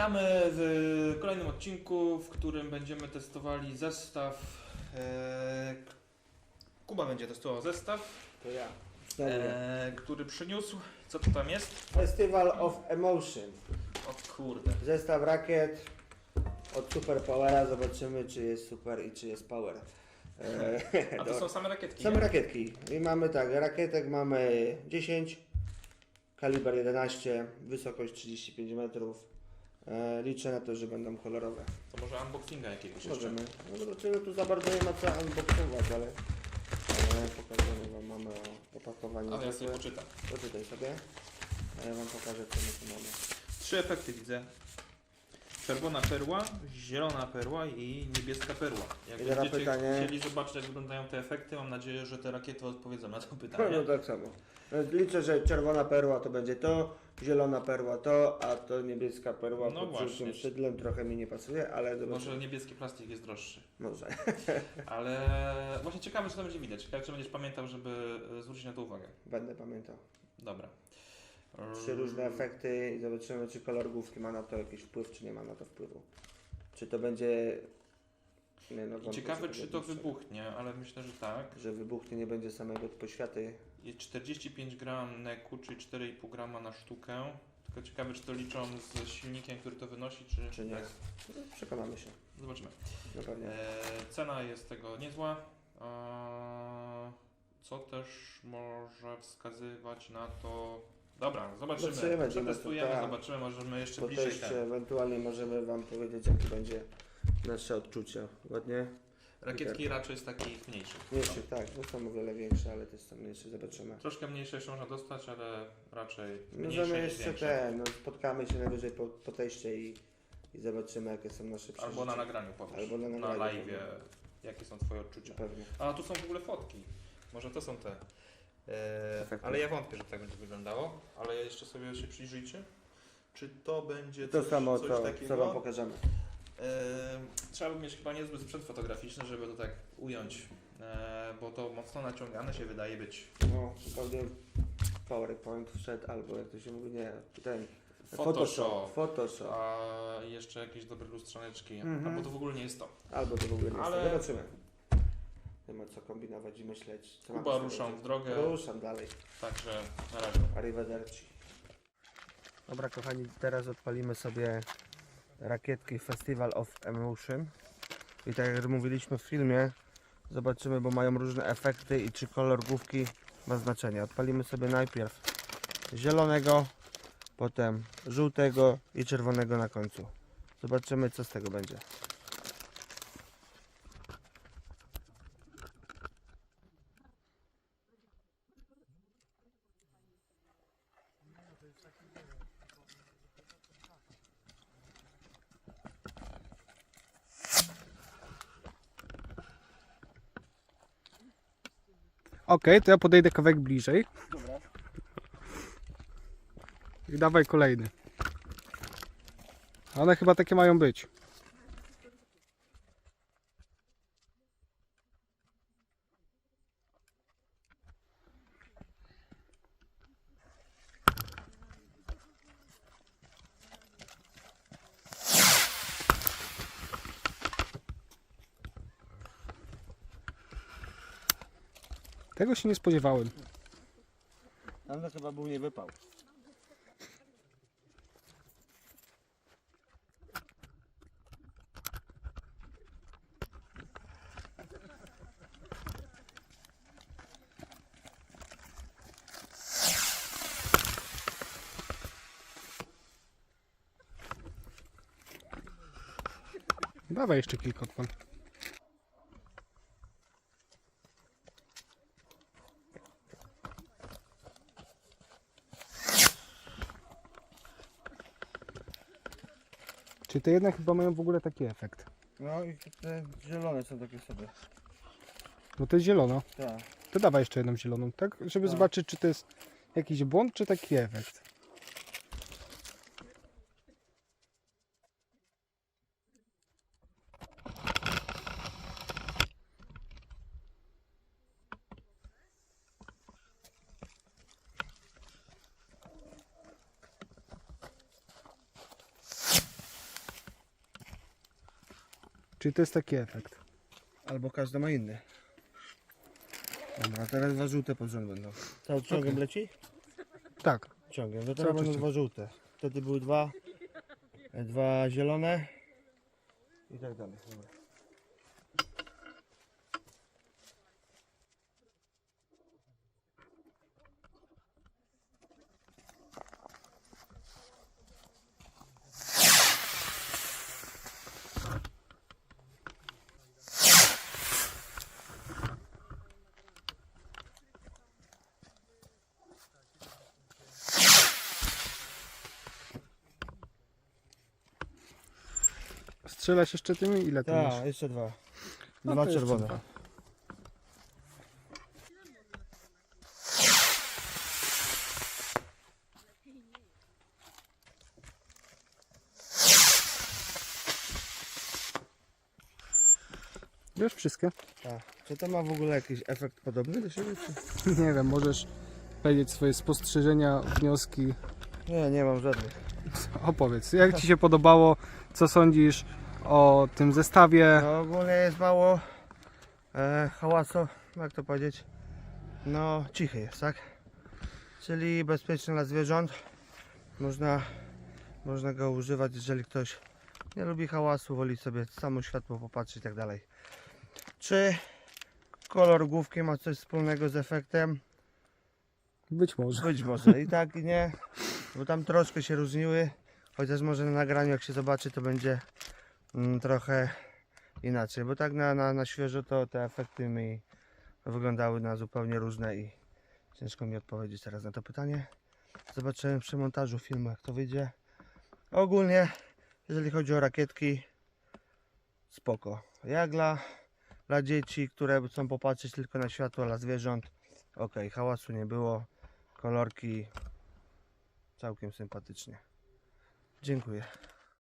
Witamy w kolejnym odcinku, w którym będziemy testowali zestaw. E, Kuba będzie testował zestaw, To ja. E, który przyniósł. Co to tam jest? Festival of Emotion. O kurde. Zestaw rakiet od Super Powera. Zobaczymy, czy jest super i czy jest power. E, A to są same rakietki. Same nie? rakietki. I mamy tak, rakietek mamy 10, kaliber 11, wysokość 35 metrów. E, liczę na to, że będą kolorowe. To może unboxinga jakiegoś jeszcze. Możemy. No zobaczymy, tu za bardzo nie ma co unboxować, ale e, pokażemy Wam, mamy opakowanie. Ale ja sobie zwykłe. poczytam. Poczytaj sobie, a ja Wam pokażę, co my tu mamy. Trzy efekty widzę. Czerwona perła, zielona perła i niebieska perła. Jak I teraz będziecie pytanie- chcieli zobaczyć jak wyglądają te efekty, mam nadzieję, że te rakiety odpowiedzą na to No, pytanie. no tak samo. No, Liczę, że czerwona perła to będzie to, zielona perła to, a to niebieska perła No pod właśnie. żółtym szydlem trochę mi nie pasuje, ale Może zobaczymy. niebieski plastik jest droższy. Może. Ale właśnie ciekawe, czy to będzie widać. Ciekawe, czy będziesz pamiętał, żeby e, zwrócić na to uwagę. Będę pamiętał. Dobra. Trzy różne efekty i zobaczymy, czy kolor główki ma na to jakiś wpływ, czy nie ma na to wpływu. Czy to będzie... Nie, no, wątpię, Ciekawe, czy to będzie wybuchnie, ale myślę, że tak. Że wybuchnie, nie będzie samego poświaty. Jest 45 gram neku, czyli 4,5 grama na sztukę. Tylko ciekawe, czy to liczą z silnikiem, który to wynosi, czy, Czy nie. No, Przekonamy się. Zobaczymy. No pewnie. E, cena jest tego niezła. E, co też może wskazywać na to. Dobra, zobaczymy. Zobaczymy, Przetestujemy, tak. zobaczymy, możemy jeszcze Po bliżej. teście Ten. ewentualnie możemy Wam powiedzieć, jakie będzie nasze odczucie. Ładnie? Rakietki raczej z takich mniejszych. Mniejsze, tak, to są o wiele większe, ale te są mniejsze, zobaczymy. Troszkę mniejsze jeszcze można dostać, ale raczej mniejsze Możemy niż jeszcze większe. te, no, spotkamy się najwyżej po, po teście i, i zobaczymy, jakie są nasze przeżycia. Albo na nagraniu powiesz. Albo na na nagraniu jakie są twoje odczucia. Pewnie. A tu są w ogóle fotki. Może to są te. Ale ja wątpię, że tak będzie wyglądało. Ale jeszcze sobie się przyjrzyjcie. Czy to będzie To coś, samo, coś co, takiego? co Wam pokażemy. Trzeba by mieć chyba niezły sprzęt fotograficzny, żeby to tak ująć. E, bo to mocno naciągane się wydaje być. No, pewnie PowerPoint wszedł, albo jak to się mówi, nie, ten Photoshop. Photoshop. A jeszcze jakieś dobre lustrzaneczki. Mhm. Albo to w ogóle nie jest to. Albo to w ogóle nie Ale- Ale... Zobaczymy. Nie ma co kombinować i myśleć. Kuba mamy ruszam w drogę. Ruszam dalej. Także na razie. Arrivederci. Dobra kochani, teraz odpalimy sobie rakietki Festival of Emotion. I tak jak mówiliśmy w filmie, zobaczymy, bo mają różne efekty i czy kolor główki ma znaczenie. Odpalimy sobie najpierw zielonego, potem żółtego i czerwonego na końcu. Zobaczymy co z tego będzie. Okej, to ja podejdę kawałek bliżej. Dobra. I dawaj kolejny. One chyba takie mają być. Tego się nie spodziewałem. Ale chyba był nie wypał. Dawaj jeszcze kilka odpal. Czy te jednak chyba mają w ogóle taki efekt? No i te zielone są takie sobie. No to jest zielona. Tak. To dawaj jeszcze jedną zieloną, tak? Żeby Tak. zobaczyć, czy to jest jakiś błąd, czy taki efekt. Czyli to jest taki efekt. Albo każdy ma inny. Dobra, teraz dwa żółte pod rząd będą. To ciągiem leci? Tak. Ciągiem. No teraz będą dwa żółte. Wtedy były dwa, e, dwa zielone i tak dalej. Dobra. Strzelasz jeszcze tymi? Ile ty masz? Tak, jeszcze dwa. No Dwa to jeszcze czerwone. dwa. Wiesz wszystkie? Tak. Czy to ma w ogóle jakiś efekt podobny do siebie? Czy? Nie wiem, możesz powiedzieć swoje spostrzeżenia, wnioski. Nie, nie mam żadnych. Opowiedz, jak Ci się podobało, co sądzisz o tym zestawie? No ogólnie jest mało e, hałasu, jak to powiedzieć, no cichy jest, tak? Czyli bezpieczny dla zwierząt. Można, można go używać, jeżeli ktoś nie lubi hałasu, woli sobie samo światło popatrzeć i tak dalej. Czy kolor główki ma coś wspólnego z efektem? Być może. Być może i tak i nie, bo tam troszkę się różniły, chociaż może na nagraniu jak się zobaczy to będzie trochę inaczej, bo tak na, na, na świeżo to te efekty mi wyglądały na zupełnie różne i ciężko mi odpowiedzieć teraz na to pytanie. Zobaczyłem przy montażu filmu jak to wyjdzie. Ogólnie, jeżeli chodzi o rakietki, spoko. Jak dla, dla dzieci, które chcą popatrzeć tylko na światło, dla zwierząt, ok, hałasu nie było, kolorki całkiem sympatycznie. Dziękuję.